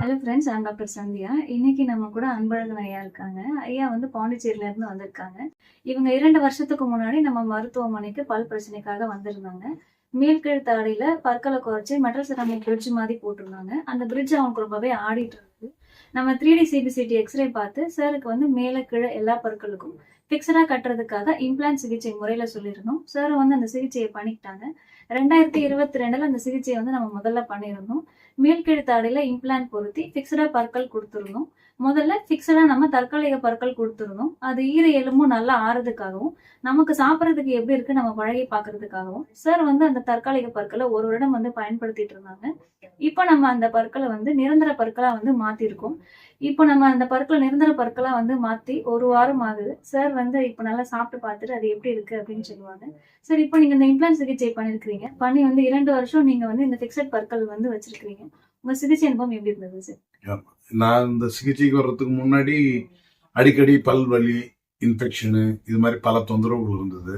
Hello friends நான் doctor Sandhya இன்னைக்கு நம்ம கூட அன்பழகன் ஐயா இருக்காங்க. ஐயா வந்து பாண்டிச்சேரியில இருந்து வந்திருக்காங்க. இவங்க இரண்டு வருஷத்துக்கு முன்னாடி நம்ம மருத்துவமனைக்கு பல் பிரச்சனைக்காக வந்திருந்தாங்க. மேல்கழுத்து ஆடையில பற்களை குறைச்சி மெட்டல் செராமிக் பிரிட்ஜ் மாதிரி போட்டிருந்தாங்க. அந்த பிரிட்ஜ் அவங்களுக்கு ரொம்பவே ஆடிட்டு இருந்தது. நம்ம த்ரீ டி சிபிசிடி எக்ஸ்ரே பார்த்து சாருக்கு வந்து மேலே கீழே எல்லா பற்களுக்கும் ஃபிக்ஸடாக கட்டுறதுக்காக இம்ப்ளான்ட் சிகிச்சை முறையில சொல்லியிருந்தோம். சார் வந்து அந்த சிகிச்சையை பண்ணிக்கிட்டாங்க. ரெண்டாயிரத்தி இருபத்தி ரெண்டுல அந்த சிகிச்சையை வந்து நம்ம முதல்ல பண்ணியிருந்தோம். மேல்கழுத்து இம்ப்ளான் பொருத்தி ஃபிக்ஸடாக பற்கள் கொடுத்துருந்தோம். முதல்ல ஃபிக்ஸடாக நம்ம தற்காலிக பற்கள் கொடுத்துருந்தோம். அது ஈர எலும்பும் நல்லா ஆறுறதுக்காகவும் நமக்கு சாப்பிட்றதுக்கு எப்படி இருக்கு நம்ம பழகி பார்க்கறதுக்காகவும் சார் வந்து அந்த தற்காலிக பற்களை ஒரு வருடம் வந்து பயன்படுத்திட்டு இருந்தாங்க. இப்போ நம்ம அந்த பற்களை வந்து நிரந்தர பற்களாக வந்து மாற்றிருக்கோம் இப்போ நம்ம அந்த பற்களை நிரந்தர பற்களாக வந்து மாற்றி ஒரு வாரம் ஆகுது. சார் வந்து இப்போ நல்லா சாப்பிட்டு பார்த்துட்டு அது எப்படி இருக்குது அப்படின்னு சொல்லுவாங்க. சார் இப்போ நீங்கள் இந்த இம்ப்ளான்ட் சிகிச்சை பண்ணியிருக்கிறீங்க பண்ணி வந்து இரண்டு வருஷம் நீங்கள் வந்து இந்த ஃபிக்ஸட் பற்கள் வந்து வச்சுருக்கிறீங்க. உங்கள் சிகிச்சை அனுபவம் எப்படி இருந்தது சார் நான் இந்த சிகிச்சைக்கு வர்றதுக்கு முன்னாடி அடிக்கடி பல் வலி இன்ஃபெக்ஷனு இது மாதிரி பல தொந்தரவுகள் இருந்தது.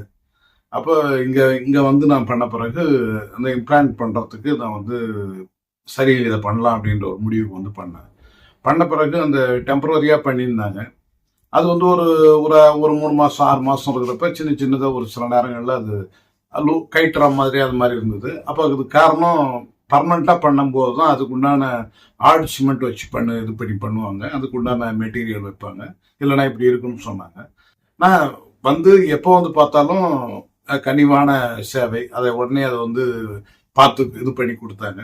அப்போ இங்கே இங்கே வந்து நான் பண்ண பிறகு அந்த இம்ப்ளான்ட் பண்ணுறதுக்கு நான் வந்து சரி இதை பண்ணலாம் அப்படின்ற ஒரு முடிவுக்கு வந்து பண்ணேன் பண்ண பிறகு அந்த டெம்பரரியாக பண்ணியிருந்தாங்க. அது வந்து ஒரு ஒரு ஒரு மூணு மாதம் ஆறு மாதம் இருக்கிறப்ப சின்ன சின்னதாக ஒரு சில நேரங்களில் அது லூ கைட்டுற மாதிரி அது மாதிரி இருந்தது. அப்போ அதுக்கு காரணம் பர்மனெண்ட்டாக பண்ணும்போது தான் அதுக்கு உண்டான ஆர்ட் சிமெண்ட் வச்சு பண்ணு இது பண்ணி பண்ணுவாங்க. அதுக்கு உண்டான மெட்டீரியல் வைப்பாங்க. இல்லைன்னா இப்படி இருக்குன்னு சொன்னாங்க. நான் வந்து எப்போ வந்து பார்த்தாலும் கனிவான சேவை அதை உடனே அதை வந்து பார்த்து இது பண்ணி கொடுத்தாங்க.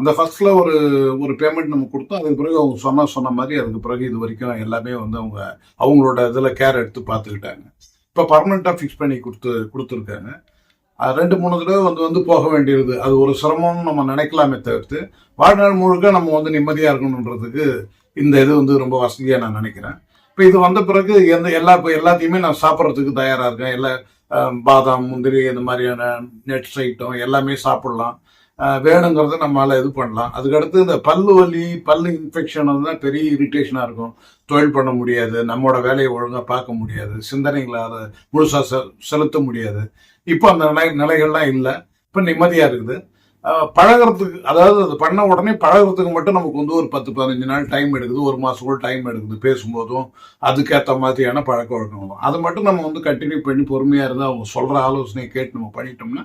அந்த ஃபர்ஸ்ட்ல ஒரு ஒரு பேமெண்ட் நம்ம கொடுத்தோம். அதுக்கு பிறகு அவங்க சொன்ன சொன்ன மாதிரி அதுக்கு பிறகு இது வரைக்கும் எல்லாமே வந்து அவங்க அவங்களோட இதில் கேர் எடுத்து பார்த்துக்கிட்டாங்க. இப்போ பர்மனெண்ட்டாக ஃபிக்ஸ் பண்ணி கொடுத்து கொடுத்துருக்காங்க. அது ரெண்டு மூணு தடவை வந்து வந்து போக வேண்டியது. அது ஒரு சிரமம்னு நம்ம நினைக்கலாமே தவிர்த்து வாழ்நாள் முழுக்க நம்ம வந்து நிம்மதியாக இருக்கணுன்றதுக்கு இந்த இது வந்து ரொம்ப வசதியாக நான் நினைக்கிறேன். இப்போ இது வந்த பிறகு எந்த எல்லா இப்போ எல்லாத்தையுமே நான் சாப்பிட்றதுக்கு தயாராக இருக்கேன். எல்லா பாதாம் முந்திரி இந்த மாதிரியான நெட்ஸ் ஐட்டம் எல்லாமே சாப்பிடலாம். வேணுங்கிறத நம்மளால் இது பண்ணலாம். அதுக்கடுத்து இந்த பல்லு வலி பல்லு இன்ஃபெக்ஷன் தான் பெரிய இரிட்டேஷனாக இருக்கும். தொழில் பண்ண முடியாது நம்மளோட வேலையை ஒழுங்காக பார்க்க முடியாது சிந்தனைகளால் அதை முழுசாக செ செலுத்த முடியாது. இப்போ அந்த நிலை நிலைகள்லாம் இல்லை. இப்போ நிம்மதியாக இருக்குது. பழகிறதுக்கு பழகுறதுக்கு அதாவது அது பண்ண உடனே பழகுறதுக்கு மட்டும் நமக்கு வந்து ஒரு பத்து பதினஞ்சு நாள் டைம் எடுக்குது. ஒரு மாதம் கூட டைம் எடுக்குது பேசும்போதும் அதுக்கேற்ற மாதிரியான பழக்க வழக்கம் அது மட்டும் நம்ம வந்து கண்டினியூ பண்ணி பொறுமையாக இருந்து அவங்க சொல்கிற ஆலோசனையை கேட்டு நம்ம பண்ணிட்டோம்னா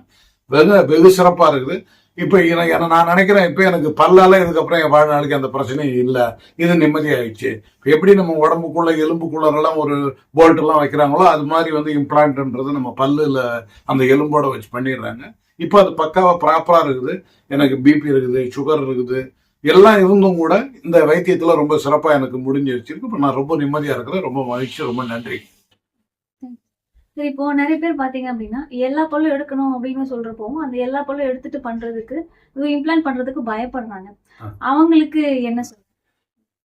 வெகு வெகு சிறப்பாக இருக்குது. இப்போ எனக்கு நான் நினைக்கிறேன் இப்போ எனக்கு பல்லால இதுக்கப்புறம் என் வாழ்நாளுக்கு அந்த பிரச்சனையும் இல்லை. இது நிம்மதியாயிடுச்சு. இப்போ எப்படி நம்ம உடம்புக்குள்ள எலும்புக்குள்ளரெல்லாம் ஒரு போல்ட்டெல்லாம் வைக்கிறாங்களோ அது மாதிரி வந்து இம்ப்ளான்ட்ன்றது நம்ம பல்லில் அந்த எலும்போட வச்சு பண்ணிடுறாங்க. இப்போ அது பக்காவாக ப்ராப்பராக இருக்குது. எனக்கு பிபி இருக்குது சுகர் இருக்குது. எல்லாம் இருந்தும் கூட இந்த வைத்தியத்தில் ரொம்ப சிறப்பாக எனக்கு முடிஞ்சிருச்சு. இப்போ நான் ரொம்ப நிம்மதியாக இருக்கிறேன். ரொம்ப மகிழ்ச்சி ரொம்ப நன்றி. இப்போ நிறைய பேர் பாத்தீங்க அப்படின்னா எல்லா பல்லும் எடுக்கணும் அப்படின்னு சொல்றப்போ அந்த எல்லா பல்லும் எடுத்துட்டு பண்றதுக்கு இம்ப்ளான்ட் பண்றதுக்கு பயப்படுறாங்க. அவங்களுக்கு என்ன சொல்ற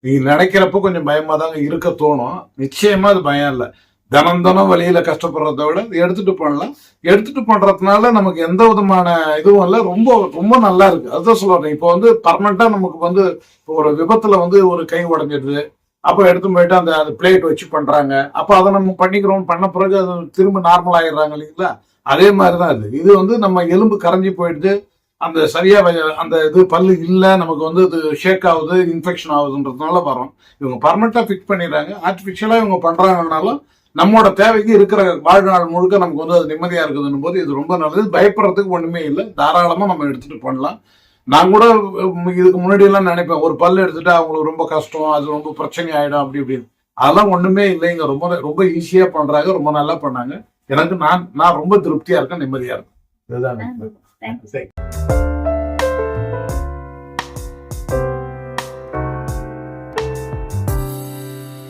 நீ நினைக்கிறப்ப கொஞ்சம் பயமா தாங்க இருக்க தோணும். நிச்சயமா அது பயம் இல்லை. தினம் தினம் வழியில கஷ்டப்படுறத விட எடுத்துட்டு பண்ணலாம். எடுத்துட்டு பண்றதுனால நமக்கு எந்த விதமான இதுவும் இல்லை. ரொம்ப ரொம்ப நல்லா இருக்கு. அதுதான் சொல்றேன் இப்போ வந்து பர்மனண்டா நமக்கு வந்து ஒரு விபத்துல வந்து ஒரு கை உடஞ்சிடுது அப்போ எடுத்து போயிட்டு அந்த அது பிளேட் வச்சு பண்றாங்க. அப்போ அதை நம்ம பண்ணிக்கிறோம். பண்ண பிறகு அது திரும்ப நார்மல் ஆயிடுறாங்க இல்லைங்களா? அதே மாதிரி தான் இது. இது வந்து நம்ம எலும்பு கரைஞ்சி போயிடுது. அந்த சரியா அந்த இது பல்லு இல்லை நமக்கு வந்து இது ஷேக் ஆகுது இன்ஃபெக்ஷன் ஆகுதுன்றதுனால வரும் இவங்க பர்மனெண்ட்டாக ஃபிக்ஸ் பண்ணிடுறாங்க. ஆர்டிஃபிஷியலாக இவங்க பண்றாங்கனாலும் நம்மளோட தேவைக்கு இருக்கிற வாழ்நாள் முழுக்க நமக்கு வந்து அது நிம்மதியா இருக்குதுன்னு போது இது ரொம்ப நல்லது. பயப்படுறதுக்கு ஒண்ணுமே இல்லை. தாராளமா நம்ம எடுத்துட்டு பண்ணலாம். நான் கூட இதுக்கு முன்னாடி எல்லாம் நினைப்பேன் ஒரு பல் எடுத்துட்டு அவங்களுக்கு ரொம்ப கஷ்டம் அது ரொம்ப பிரச்சனை ஆயிடும் அப்படி இப்படின்னு. அதெல்லாம் ஒண்ணுமே இல்லைங்க. ரொம்ப ரொம்ப ஈஸியா பண்றாங்க ரொம்ப நல்லா பண்ணாங்க. எனக்கு நான் நான் ரொம்ப திருப்தியா இருக்கேன் நிம்மதியா இருக்கேன். இதுதான்.